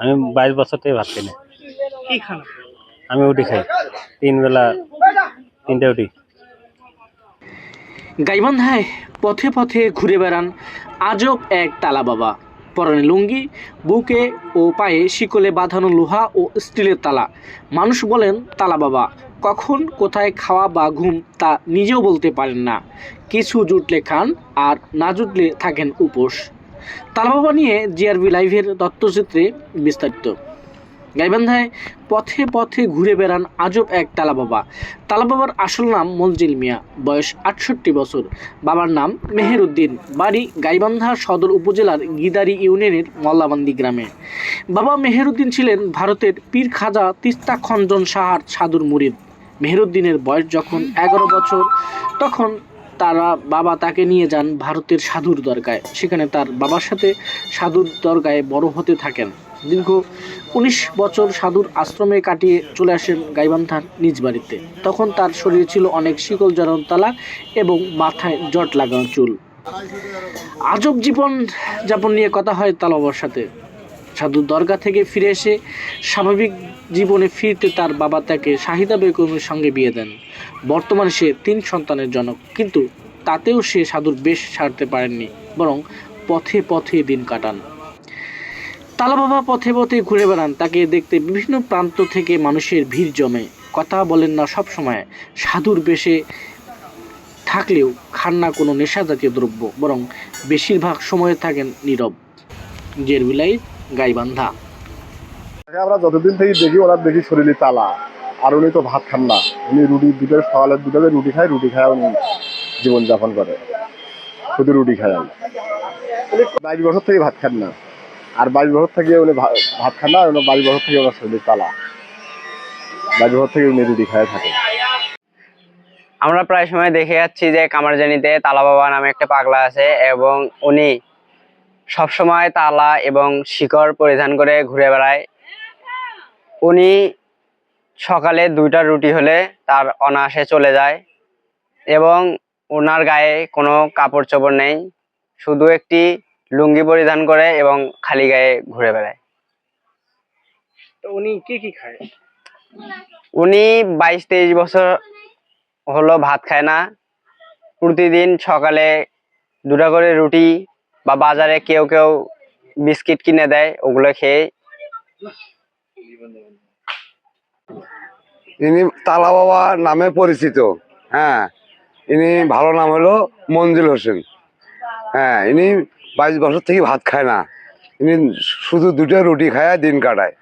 আমি বাইশ বছর থেকে ভাত খাই না কি খান? আমি উঠি খাই। তিন বেলা তিনটে উঠি গাইবান্ধায় পথে পথে ঘুরে বেড়ান আজব এক তালা বাবা। পরনে লুঙ্গি বুকে ও পায়ে শিকলে বাঁধানো লোহা ও স্টিলের তালা। মানুষ বলেন তালা বাবা কখন কোথায় খাওয়া বা ঘুম তা নিজেও বলতে পারেন না। কিছু জুটলে খান আর না জুটলে থাকেন উপোস। তালা বাবা নিয়ে জিআরবি লাইভের তথ্যচিত্রে বিস্তারিত। গাইবান্ধায় পথে পথে ঘুরে বেড়ান আজব এক তালা বাবা তালা বাবার আসল নাম মঞ্জিল মিয়া, বয়স আটষট্টি বছর। বাবার নাম মেহেরউদ্দিন বাড়ি গাইবান্ধা সদর উপজেলার গিদারি ইউনিয়নের মল্লাবান্দি গ্রামে। বাবা মেহেরউদ্দিন ছিলেন ভারতের পীর খাজা তিস্তা খঞ্জন সাহার সাধুর মুরিদ। মেহেরউদ্দিনের বয়স যখন এগারো বছর, তখন তারা বাবা তাকে নিয়ে যান ভারতের সাধুর দরগায়। সেখানে তার বাবার সাথে সাধুর দরগায় বড় হতে থাকেন। দীর্ঘ উনিশ বছর সাধুর আশ্রমে কাটিয়ে চলে আসেন গাইবান্ধার নিজ বাড়িতে। তখন তার শরীরে ছিল অনেক শিকল জড়ানো তালা এবং মাথায় জট লাগানো চুল। আজব জীবন যাপন নিয়ে কথা হয় তালাবার সাথে। সাধুর দরগা থেকে ফিরে এসে স্বাভাবিক জীবনে ফিরতে তার বাবা তাকে শাহিদা বেগমের সঙ্গে বিয়ে দেন। বর্তমানে সে তিন সন্তানের জনক, কিন্তু তাতেও সে সাধুর বেশ ছাড়তে পারেননি, বরং পথে পথে দিন কাটান। তালা বাবা পথে পথে ঘুরে বেড়ান, তাকে দেখতে বিভিন্ন প্রান্ত থেকে মানুষের ভিড় জমে। কথা বলেন না সব সময়, সাধুর বেশে থাকলেও খান না কোনো নেশা জাতীয় দ্রব্য, বরং বেশিরভাগ সময়ে থাকেন নীরব। জেরবিলাই গাইবান্ধা। আমরা যতদিন থেকে দেখি ওরা দেখি শরীরে তালা। আর উনি তো ভাত খান না। উনি রুটি দুটো সকালের দুটোকে রুটি খায় রুটি খায় উনি জীবনযাপন করে। শুধু রুটি খায় উনি। বাইশ বছর থেকে ভাত খান না। আর বাইশ বছর থেকে উনি ভাত খান না আর উনি বাইশ বছর থেকে ওনার শরীরে তালা। বাইশ বছর থেকে উনি রুটি খায় থাকে। আমরা প্রায় সময় দেখে যাচ্ছি যে কামারজানিতে তালা বাবা নামে একটা পাগলা আছে এবং উনি সবসময় তালা এবং শিকড় পরিধান করে ঘুরে বেড়ায়। উনি সকালে দুইটা রুটি হলে তার অনায়াসে চলে যায় এবং ওনার গায়ে কোনো কাপড় চোপড় নেই শুধু একটি লুঙ্গি পরিধান করে এবং খালি গায়ে ঘুরে বেড়ায়। তো উনি কি কি খায়? উনি বাইশ তেইশ বছর হলো ভাত খায় না। প্রতিদিন সকালে দুটা করে রুটি বা বাজারে কেউ কেউ বিস্কিট কিনে দেয়, ওগুলো খেয়ে ইনি তালা বাবা নামে পরিচিত হ্যাঁ। ইনি ভালো নাম হলো মঞ্জুল হোসেন। হ্যাঁ ইনি বাইশ বছর থেকে ভাত খায় না। ইনি শুধু দুটো রুটি খায় দিন কাটায়।